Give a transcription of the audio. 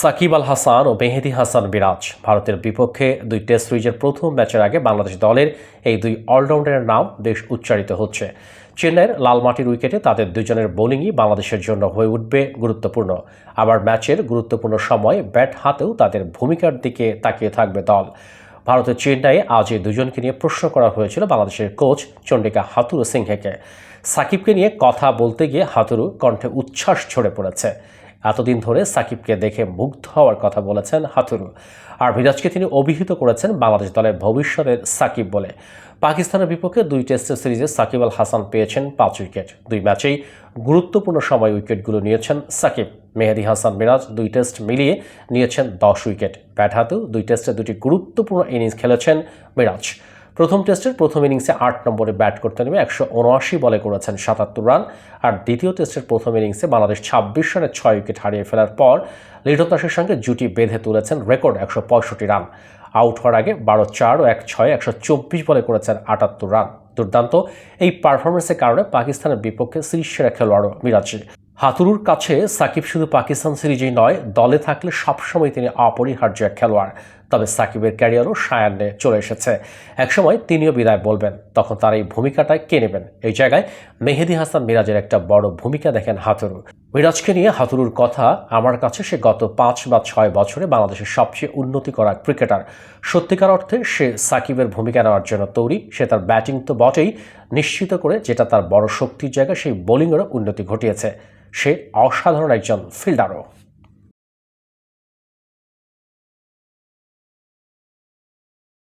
সাকিব আল হাসান ও মেহেদি হাসান বিরাজ ভারতের বিপক্ষে দুই টেস্ট সিরিজের প্রথম ম্যাচের আগে বাংলাদেশ দলের এই দুই অলরাউন্ডারের নাম বেশ উচ্চারিত হচ্ছে। চেন্নাইয়ের লালমাটির উইকেটে তাদের দুজনের বোলিংই বাংলাদেশের জন্য হয়ে উঠবে গুরুত্বপূর্ণ। আবার ম্যাচের গুরুত্বপূর্ণ সময় ব্যাট হাতেও তাদের ভূমিকার দিকে তাকিয়ে থাকবে দল। ভারতের চেন্নাইয়ে আজ এই দুজনকে নিয়ে প্রশ্ন করা হয়েছিল বাংলাদেশের কোচ চন্ডিকা হাতুরু সিংহেকে। সাকিবকে নিয়ে কথা বলতে গিয়ে হাতুরু কণ্ঠে উচ্ছ্বাস ছড়ে পড়েছে। এতদিন ধরে সাকিবকে দেখে মুগ্ধ হওয়ার কথা বলেছেন হাতুরু। আর বিরাজকে তিনি অভিহিত করেছেন বাংলাদেশ দলের ভবিষ্যতের সাকিব বলে। পাকিস্তানের বিপক্ষে দুই টেস্টের সিরিজে সাকিব আল হাসান পেয়েছেন পাঁচ উইকেট। দুই ম্যাচেই গুরুত্বপূর্ণ সময় উইকেটগুলো নিয়েছেন সাকিব। মেহেদি হাসান মিরাজ দুই টেস্ট মিলিয়ে নিয়েছেন দশ উইকেট। ব্যাট হাতেও দুই টেস্টে দুটি গুরুত্বপূর্ণ ইনিংস খেলেছেন মিরাজ। প্রথম টেস্টের প্রথম ইনিংসে আট নম্বরে ব্যাট করতে নেমে একশো উনআশি বলে করেছেন সাতাত্তর রান। আর দ্বিতীয় টেস্টের প্রথম ইনিংসে বাংলাদেশ ছাব্বিশ রানে ছয় উইকেট হারিয়ে ফেলার পর লিটন দাসের সঙ্গে জুটি বেঁধে তুলেছেন রেকর্ড একশো পঁয়ষট্টি রান। আউট হওয়ার আগে বারো চার ও এক ছয় একশো চব্বিশ বলে করেছেন আটাত্তর রান। দুর্দান্ত এই পারফরমেন্সের কারণে পাকিস্তানের বিপক্ষে সিরিজ সেরা খেলোয়াড়ও মিরাজি হাতুরুর কাছে সাকিব শুধু পাকিস্তান সিরিজেই নয়, দলে থাকলে সবসময় তিনি অপরিহার্য এক খেলোয়াড়। তবে সাকিবের ক্যারিয়ারও সায়ান্নে চলে এসেছে। একসময় তিনিও বিদায় বলবেন, তখন তার এই ভূমিকাটায় কে নেবেন? এই জায়গায় মেহেদি হাসান মিরাজের একটা বড় ভূমিকা দেখেন হাতুরু মিরাজকে নিয়ে হাতুরুর কথা আমার কাছে সে গত পাঁচ বা ছয় বছরে বাংলাদেশের সবচেয়ে উন্নতি করা ক্রিকেটার। সত্যিকার অর্থে সে সাকিবের ভূমিকা নেওয়ার জন্য তৈরি। সে তার ব্যাটিং তো বটেই, নিশ্চিত করে যেটা তার বড় শক্তির জায়গায় সেই বোলিংয়েরও উন্নতি ঘটিয়েছে। সে অসাধারণ একজন ফিল্ডারও।